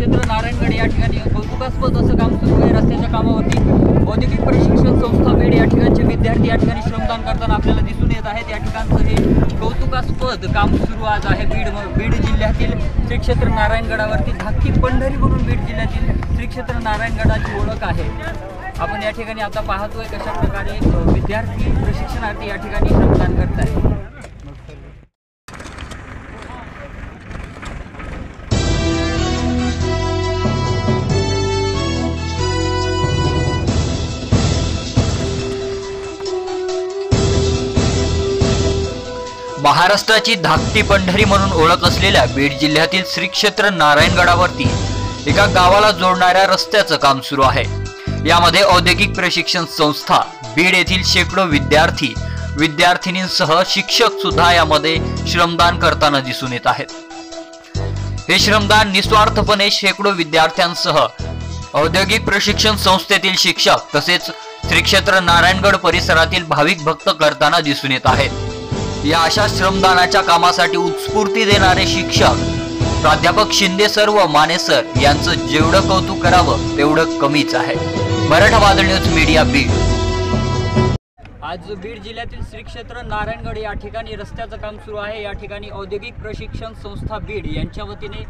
क्षेत्र नारायणगड या ठिकाणी कौतुकास्पद असं काम सुरू आहे. रस्त्याच्या कामावरती औद्योगिक प्रशिक्षण संस्था बेड या ठिकाणचे विद्यार्थी या ठिकाणी श्रमदान करताना आपल्याला दिसून येत आहेत या ठिकाणचं हे कौतुकास्पद काम सुरू आज आहे बीड बीड जिल्ह्यातील श्री क्षेत्र नारायणगडावरती. धाकटी पंढरी म्हणून बीड जिल्ह्यातील श्री क्षेत्र नारायणगडाची ओळख आहे. आपण या ठिकाणी आता पाहतोय कशा प्रकारे विद्यार्थी प्रशिक्षणार्थी या ठिकाणी श्रमदान करत आहेत महाराष्ट्राची धाकटी पंढरी म्हणून ओळख असलेल्या बीड जिल्ह्यातील श्री क्षेत्र नारायणगडावरती एका गावाला जोडणाऱ्या रस्त्याचं काम सुरू आहे. यामध्ये औद्योगिक प्रशिक्षण संस्था बीड येथील शेकडो विद्यार्थी विद्यार्थिनींसह शिक्षक सुद्धा यामध्ये श्रमदान करताना दिसून येत आहेत. हे श्रमदान निस्वार्थपणे शेकडो विद्यार्थ्यांसह औद्योगिक प्रशिक्षण संस्थेतील शिक्षक तसेच श्री क्षेत्र नारायणगड परिसरातील भाविक भक्त करताना दिसून येत आहेत. या अशा श्रमदानाच्या कामासाठी उत्स्फूर्ती देणारे शिक्षक. प्राध्यापक शिंदे सर व माने सर यांचं जेवढं कौतुक करावं तेवढं कमीच आहे. Maratha news media Beed. आज बीड जिल्ह्यातील श्री क्षेत्र नारायणगड या ठिकाणी रस्त्याचं काम सुरू आहे. या ठिकाणी औद्योगिक प्रशिक्षण संस्था बीड यांच्या वतीने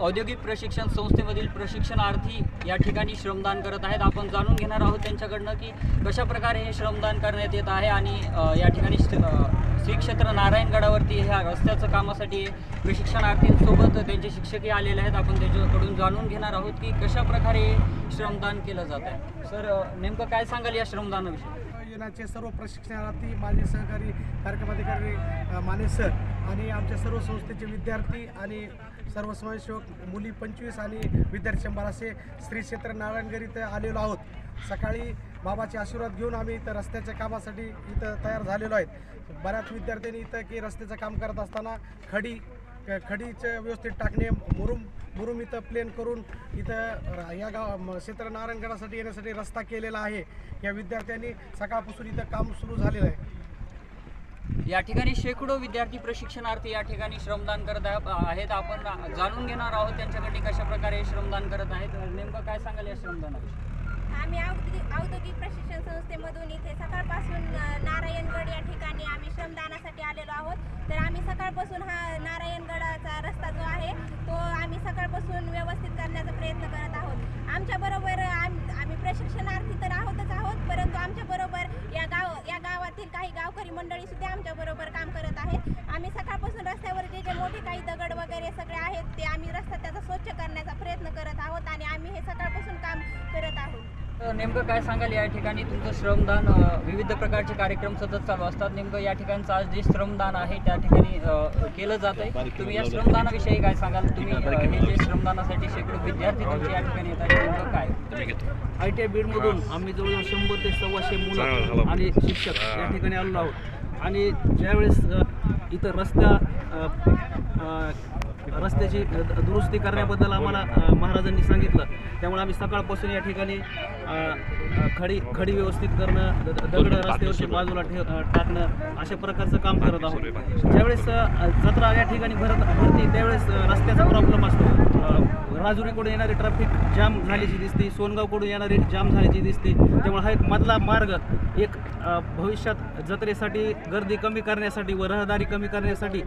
औद्योगिक प्रशिक्षण संस्थेमधील प्रशिक्षणार्थी या ठिकाणी श्रमदान करत आहेत. आपण जाणून घेणार आहोत त्यांच्याकडनं की कशाप्रकारे हे श्रमदान करण्यात येत आहे आणि या ठिकाणी श्री- क्षेत्र नारायणगडावरती ह्या रस्त्याचं कामासाठी प्रशिक्षणार्थींसोबत त्यांचे शिक्षकही आलेले आहेत. आपण त्यांच्याकडून जाणून घेणार आहोत की कशा प्रकारे श्रमदान केलं जात आहे. सर नेमकं काय सांगाल या श्रमदानाविषयी? योजनाचे सर्व प्रशिक्षणार्थी माझे सहकारी कार्यक्रम अधिकारी माने सर आणि आमच्या सर्व संस्थेचे विद्यार्थी आणि सर्व स्वयंसेवक मुली पंचवीस आणि विद्यार्थी शंभर असे श्री क्षेत्र नारायणगड इथं आलेलो आहोत. सकाळी बाबाचे आशीर्वाद घेऊन आम्ही इथं रस्त्याच्या कामासाठी इथं तयार झालेलो आहेत. बऱ्याच विद्यार्थ्यांनी इथं की रस्त्याचं काम करत असताना खडी खडीचं व्यवस्थित टाकणे मुरुम मुरुम इथं प्लेन करून इथं या गाव क्षेत्र नारायणगडासाठी येण्यासाठी रस्ता केलेला आहे. या विद्यार्थ्यांनी सकाळपासून इथं काम सुरू झालेलं आहे. या ठिकाणी शेकडो विद्यार्थी प्रशिक्षणार्थी या ठिकाणी श्रमदान करत आहे- आहेत. आपण जाणून घेणार आहोत त्यांच्याकडे कशा प्रकारे हे श्रमदान करत आहेत. नेमकं काय सांगाल या श्रमदानाविषयी? आम्ही औद्योगिक औद्योगिक प्रशिक्षण संस्थेमधून इथे सकाळपासून अ, नारायणगड या ठिकाणी आम्ही श्रमदानासाठी आलेलो आहोत तर आम्ही सकाळपासून हा नारायणगडाचा रस्ता जो आहे तो आम्ही सकाळपासून व्यवस्थित करण्याचा प्रयत्न करत आहोत. आमच्याबरोबर आम आम्ही प्रशिक्षणार्थी तर आहोतच आहोत परंतु आमच्याबरोबर या गाव या गावातील काही गावकरी मंडळी सुद्धा आमच्याबरोबर काम करत आहेत. आम्ही सकाळपासून रस्त्यावर जे जे मोठे काही दगड वगैरे सगळे आहेत ते आम्ही रस्ता त्याचा स्वच्छ करण्याचा प्रयत्न करत आहोत आणि आम्ही हे सकाळ नेमकं काय सांगाल या ठिकाणी? तुमचं श्रमदान विविध प्रकारचे कार्यक्रम सतत चालू असतात. नेमकं या ठिकाणचं आज जे श्रमदान आहे त्या ठिकाणी केलं जात आहे तुम्ही या श्रमदानाविषयी काय सांगाल? तुम्ही हे जे श्रमदानासाठी शेकडो विद्यार्थी तुमचे या ठिकाणी येतात. नेमकं काय? आय टी आय बीडमधून आम्ही जवळजवळ शंभर ते सव्वाशे मुलं आणि शिक्षक या ठिकाणी आलेलो आहोत. आणि ज्यावेळेस इथं रस्त्या रस्त्याची दुरुस्ती करण्याबद्दल आम्हाला महाराजांनी सांगितलं. त्यामुळे आम्ही सकाळपासून या ठिकाणी खडी खडी व्यवस्थित करणं दगड रस्त्यावरची बाजूला ठेव टाकणं अशा प्रकारचं काम करत आहोत. ज्यावेळेस जत्रा या ठिकाणी भरत भरते त्यावेळेस रस्त्याचा प्रॉब्लेम असतो. राजुरीकडून येणारी ट्रॅफिक जाम झाल्याची दिसते सोनगावकडून येणारी जाम झाल्याची दिसते. त्यामुळे हा एक मधला मार्ग एक भविष्यात जत्रेसाठी गर्दी कमी करण्यासाठी व रहदारी कमी करण्यासाठी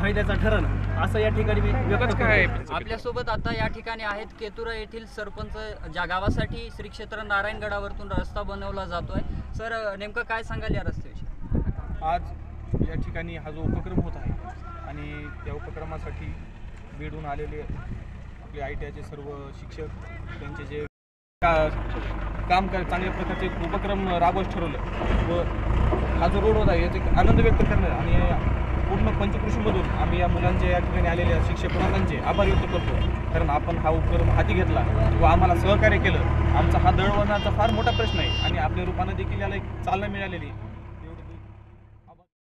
फायद्याचा ठरण असं या ठिकाणी मी व्यक्त करतो आपल्यासोबत आता या ठिकाणी आहेत केतुरा येथील सरपंच ज्या गावासाठी श्री क्षेत्र नारायणगडावरतून रस्ता बनवला जातोय. सर नेमकं काय सांगाल या रस्त्याविषयी? आज या ठिकाणी हा जो उपक्रम होत आहे आणि या उपक्रमासाठी बीडून आलेले आपले आय टी आयचे सर्व शिक्षक त्यांचे जे का- काम कर चांगल्या प्रकारचे उपक्रम राबवत ठरवलं व हा जो रोड होता याचे आनंद व्यक्त करणं आणि पूर्ण पंचकृषीमधून आम्ही या मुलांचे या ठिकाणी आलेल्या शिक्षक मुलांचे आभार व्यक्त करतो. कारण आपण हा उपक्रम हाती घेतला व आम्हाला सहकार्य केलं. आमचा हा दळवण्याचा फार मोठा प्रश्न आहे आणि आपल्या रूपानं देखील याला एक चालना मिळालेली